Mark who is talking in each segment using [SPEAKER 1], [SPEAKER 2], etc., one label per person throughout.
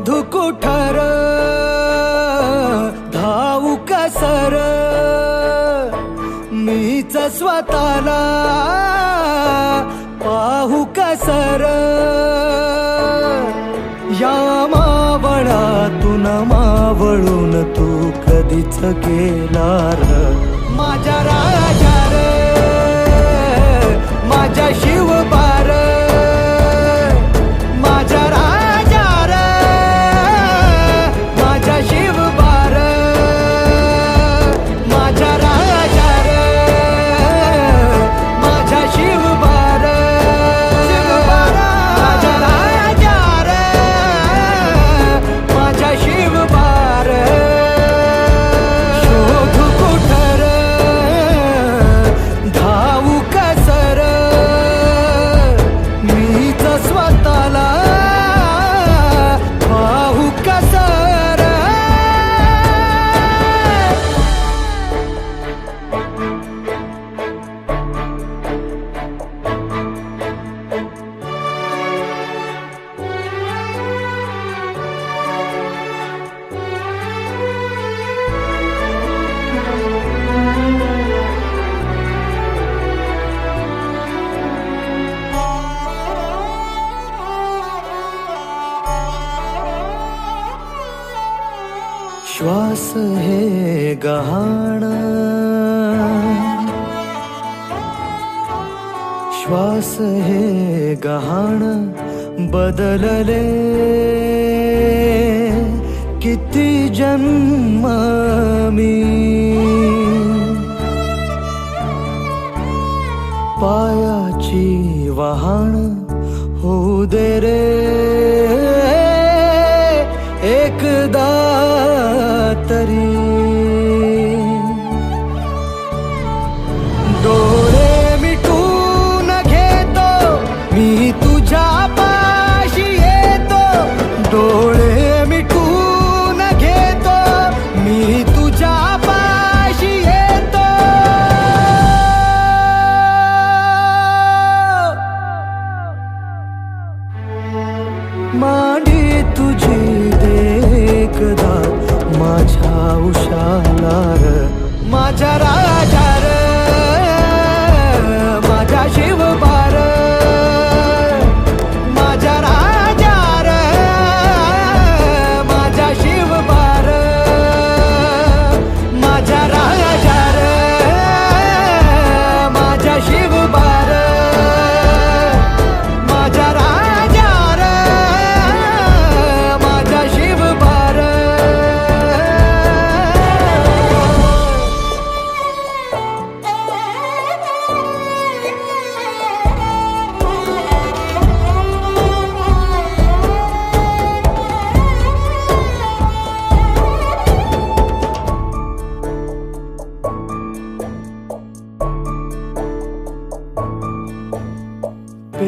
[SPEAKER 1] मधुकुठर धाऊ धावू कसर मीच स्वतःला पाहू कसर या मावळातून मावळून तू कधीच गेला र माझ्या श्वास हे गहाण। श्वास हे गहाण बदलले। किती जन्म मी पायाची वहाण होऊ दे रे।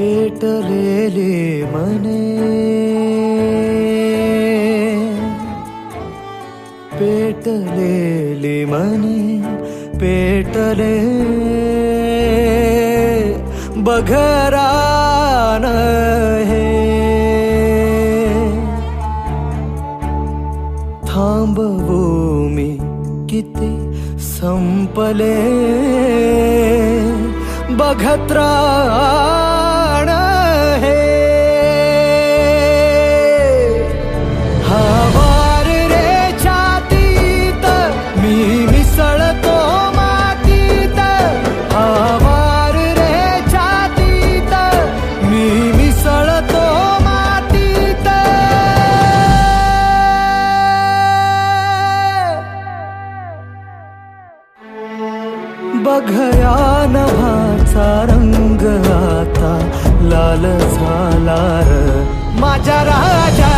[SPEAKER 1] पेटलेले मने. पेटलेले मने पेटले. बघरान हे. थांबवू मी किती संपले. बघत बघया नभाचा रंग आता लाल झाला र. माझ्या राजा